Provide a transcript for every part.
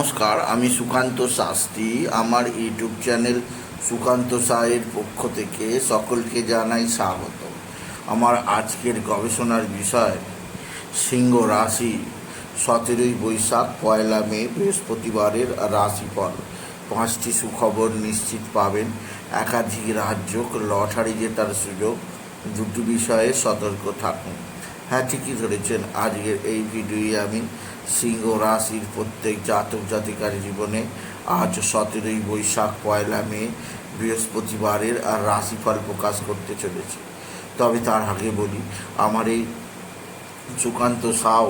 নমস্কার, আমি সুকান্ত শাস্ত্রী। আমার ইউটিউব চ্যানেল সুকান্ত সায়ের পক্ষ থেকে সকলকে জানাই স্বাগত। আমার আজকের গবেষণার বিষয়, সিংহ রাশি, সতেরোই বৈশাখ, পয়লা মে, বৃহস্পতিবারের রাশিফল। পাঁচটি সুখবর নিশ্চিত পাবেন। একাধিক রাজ্য লটারি জেতার সুযোগ। দুটি বিষয়ে সতর্ক থাকুন। হ্যাঁ ঠিকই ধরেছেন। আজকের এই ভিডিওয়ে আমি সিংহ রাশির প্রত্যেক জাতক জাতিকার জীবনে আজ সতেরোই বৈশাখ, পয়লা মে, বৃহস্পতিবারের আর রাশিফল প্রকাশ করতে চলেছি। তবে তার আগে বলি, আমার এই সুকান্ত সাউ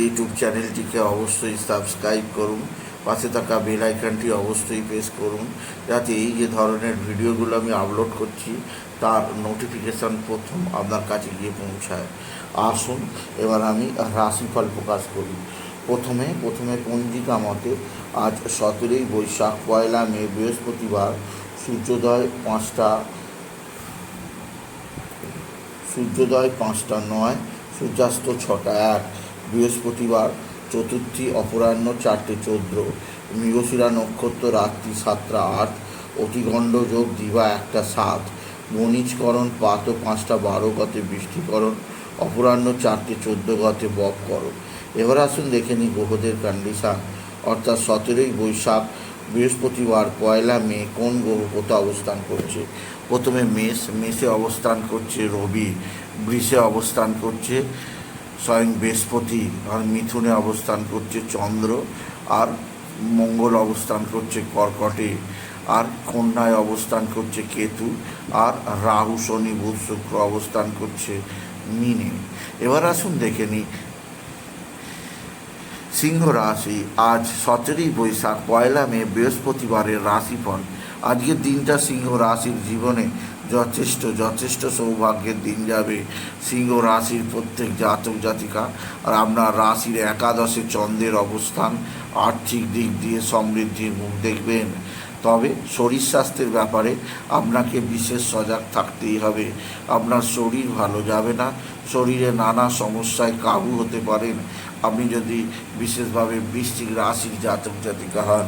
ইউটিউব চ্যানেলটিকে অবশ্যই সাবস্ক্রাইব করুন। পাশে থাকা বেল আইকনটি অবশ্যই প্রেস করুন, যাতে এই যে ধরনের ভিডিওগুলো আমি আপলোড করছি, তার নোটিফিকেশান প্রথম আপনার কাছে গিয়ে পৌঁছায়। আসুন, এবার আমি রাশিফল প্রকাশ করি। প্রথমে প্রথমে পঞ্জিকা মতে আজ সতেরোই বৈশাখ, পয়লা মে, বৃহস্পতিবার, সূর্যোদয় পাঁচটা সূর্যোদয় পাঁচটা নয়, সূর্যাস্ত ছটা এক, বৃহস্পতিবার চতুর্থী, অপরাহ্ন, চারটে চোদ্দ মৃগশিরা নক্ষত্র, রাত্রি সাতটা, আট অতিগণ্ড যোগ, দিবা একটা, সাত বণিজকরণ পাত, পাঁচটা, বারো গতে বৃষ্টিকরণ, অপরাহ্ন, চারটে, চোদ্দ গতে বপকরণ এবার আসুন দেখে নিই গ্রহদের কন্ডিশান অর্থাৎ সতেরোই বৈশাখ, বৃহস্পতিবার, পয়লা মে, কোন গ্রহ কোথাও অবস্থান করছে? প্রথমে মেষ, মেষে অবস্থান করছে রবি, বৃষে অবস্থান করছে স্বয়ং বৃহস্পতি আর মিথুনে অবস্থান করছে চন্দ্র আর মঙ্গল অবস্থান করছে কর্কটে আর কন্যায় অবস্থান করছে কেতু আর রাহু, শনি, বুধ, শুক্র অবস্থান করছে মিনে। এবার আসুন দেখে নিই। সিংহ রাশি আজ সতেরোই বৈশাখ, পয়লা মে, বৃহস্পতিবারের রাশিফল। আজকের দিনটা সিংহ রাশির জীবনে যথেষ্ট যথেষ্ট সৌভাগ্যের দিন যাবে। সিংহ রাশির প্রত্যেক জাতক, জাতিকা আর আপনার রাশির একাদশে চন্দ্রের অবস্থান, আর্থিক দিক দিয়ে সমৃদ্ধির মুখ দেখবেন। তবে শরীর স্বাস্থ্যের ব্যাপারে আপনাকে বিশেষ সজাগ থাকতেই হবে। আপনার শরীর ভালো যাবে না। শরীরে নানা সমস্যায় কাবু হতে পারেন। আপনি যদি বিশেষভাবে বৃশ্চিক রাশির জাতক জাতিকা হন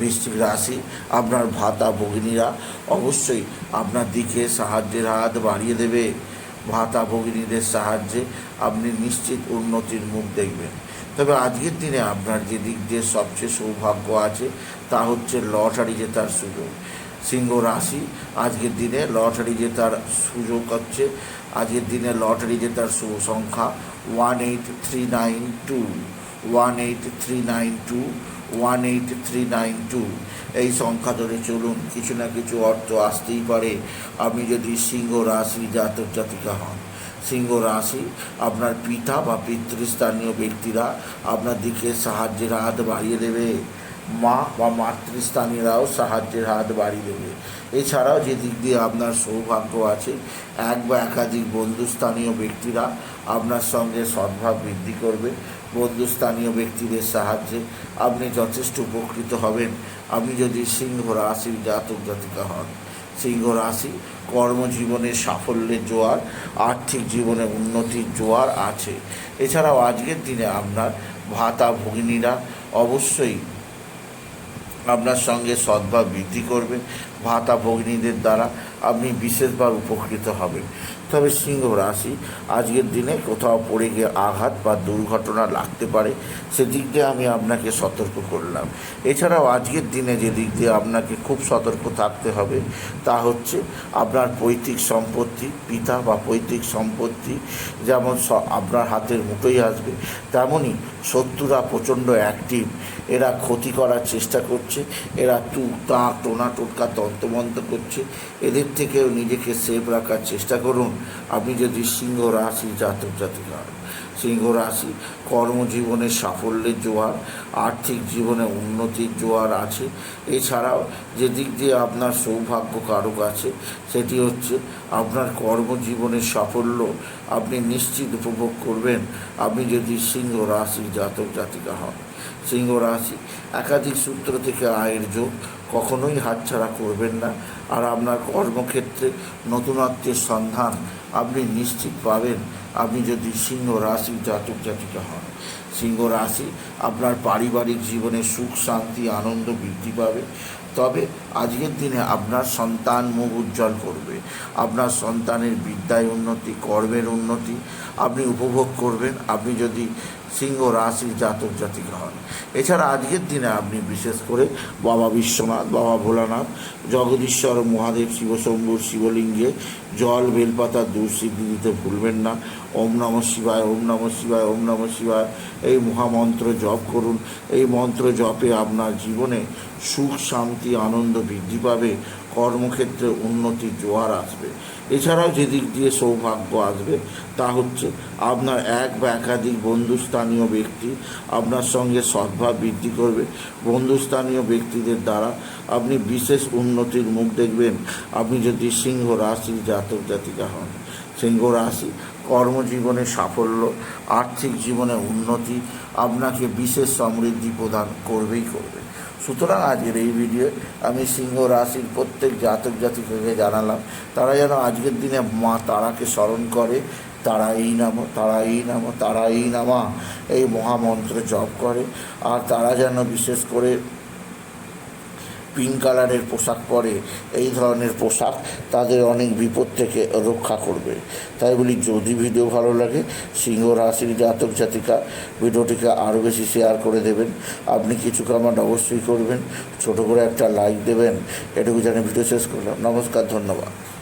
বৃষ্টিক রাশি আপনার ভাতা ভগিনীরা অবশ্যই আপনার দিকে সাহায্যের হাত বাড়িয়ে দেবে। ভাতা ভগিনীদের সাহায্যে আপনি নিশ্চিত উন্নতির মুখ দেখবেন। তবে আজকের দিনে আপনার যে দিক দিয়ে সবচেয়ে সৌভাগ্য আছে, তা হচ্ছে লটারি জেতার সুযোগ। সিংহ রাশি। আজকের দিনে লটারি জেতার সুযোগ হচ্ছে। আজকের দিনে লটারি জেতার শুভ সংখ্যা one eight three nine two one eight three nine two one eight three nine two এই সংখ্যা ধরে চলুন, কিছু না কিছু অর্থ আসতেই পারে। আপনি যদি সিংহ রাশি জাতক জাতিকা হন, সিংহ রাশি আপনার পিতা বা পিতৃস্থানীয় ব্যক্তিরা আপনার দিকে সাহায্যের হাত বাড়িয়ে দেবে। মা বা মাতৃস্থানীয়রাও সাহায্যের হাত বাড়িয়ে দেবে। এছাড়াও যে দিক দিয়ে আপনার সৌভাগ্য আছে, এক বা একাধিক বন্ধুস্থানীয় ব্যক্তিরা আপনার সঙ্গে সদ্ভাব বৃদ্ধি করবে। বন্ধুস্থানীয় ব্যক্তিদের সাহায্যে আপনি যথেষ্ট উপকৃত হবেন। আপনি যদি সিংহ রাশির জাতক জাতিকা হন, সিংহ রাশি কর্মজীবনে সাফল্যের জোয়ার, আর্থিক জীবনে উন্নতির জোয়ার আছে। এছাড়াও আজকের দিনে আপনার ভাতা ভগিনীরা অবশ্যই আপনার সঙ্গে সদ্ভাব বৃদ্ধি করবে। ভাতা ভগিনীদের দ্বারা আপনি বিশেষভাবে উপকৃত হবেন। তবে সিংহ রাশি, আজকের দিনে কোথাও পড়ে গিয়ে আঘাত বা দুর্ঘটনা লাগতে পারে, সেদিক দিয়ে আমি আপনাকে সতর্ক করলাম। এছাড়াও আজকের দিনে যে দিক দিয়ে আপনাকে খুব সতর্ক থাকতে হবে, তা হচ্ছে আপনার পৈতৃক সম্পত্তি, পিতা বা পৈতৃক সম্পত্তি যেমন আপনার হাতের মুঠোই আসবে তেমনই শত্রুরা প্রচণ্ড অ্যাক্টিভ এরা ক্ষতি করার চেষ্টা করছে, এরা তু, তা টোনা টোটকা তন্তমন্ত করছে, এদের থেকেও নিজেকে সেফ রাখার চেষ্টা করুন আপনি যদি সিংহ রাশি জাতক জাতিকা। সিংহ রাশি কর্মজীবনে সাফল্যের জোয়ার, আর্থিক জীবনে উন্নতির জোয়ার আছে, এছাড়াও যে দিক দিয়ে আপনার সৌভাগ্য কারক আছে, সেটি হচ্ছে আপনার কর্মজীবনের সাফল্য আপনি নিশ্চিত উপভোগ করবেন আপনি যদি সিংহ রাশি জাতক জাতিকা হন, সিংহ রাশি একাধিক সূত্র থেকে আয়ের যোগ কখনোই হাতছাড়া করবেন না। আর আপনার কর্মক্ষেত্রে নতুনত্বের সন্ধান আপনি নিশ্চিত পাবেন। আপনি যদি সিংহ রাশি জাতক জাতিকা হন, সিংহ রাশি আপনার পারিবারিক জীবনে সুখ, শান্তি, আনন্দ বৃদ্ধি পাবে। তবে আজকের দিনে আপনার সন্তান মুখ উজ্জ্বল করবে। আপনার সন্তানের বিদ্যায় উন্নতি, কর্মের উন্নতি আপনি উপভোগ করবেন। আপনি যদি সিংহ রাশির জাতক জাতিকা হন, এছাড়া আজকের দিনে আপনি বিশেষ করে বাবা বিশ্বনাথ, বাবা ভোলানাথ, জগদীশ্বর মহাদেব, শিবশম্ভুর শিবলিঙ্গে জল, বেলপাতা দুঃসিদ্ধি দিতে ভুলবেন না। ওম নম শিবায়, ওম নম শিবায়, ওম নম শিবায়। এই মহামন্ত্র জপ করুন। এই মন্ত্র জপে আপনার জীবনে সুখ, শান্তি, আনন্দ বৃদ্ধি পাবে। কর্মক্ষেত্রে উন্নতির জোয়ার আসবে। এছাড়াও যেদিক দিয়ে সৌভাগ্য আসবে, তা হচ্ছে আপনার এক বা একাধিক বন্ধুস্থানীয় ব্যক্তি আপনার সঙ্গে সদ্ভাব বৃদ্ধি করবে। বন্ধুস্থানীয় ব্যক্তিদের দ্বারা আপনি বিশেষ উন্নতির মুখ দেখবেন। আপনি যদি সিংহ রাশির জাতক জাতিকা হন, সিংহ রাশি কর্মজীবনে সাফল্য, আর্থিক জীবনে উন্নতি আপনাকে বিশেষ সমৃদ্ধি প্রদান করবেই করবে। সুতরাং আজকের এই ভিডিও আমি সিংহ রাশির প্রত্যেক জাতক জাতিকাকে জানালাম, তারা যেন আজকের দিনে মা তারাকে স্মরণ করে তারা এই নাম তারা এই নাম তারা এই নামা, এই মহামন্ত্র জপ করে, আর তারা যেন বিশেষ করে পিঙ্ক কালারের পোশাক পরে, এই ধরনের পোশাক তাদের অনেক বিপদ থেকে রক্ষা করবে। তাই বলি, যদি ভিডিও ভালো লাগে, সিংহ রাশির জাতক জাতিকা, ভিডিওটিকে আরও বেশি শেয়ার করে দেবেন। আপনি কিছু কমেন্ট অবশ্যই করবেন, ছোটো করে একটা লাইক দেবেন। এটুকু জানি ভিডিও শেষ করলাম। নমস্কার, ধন্যবাদ।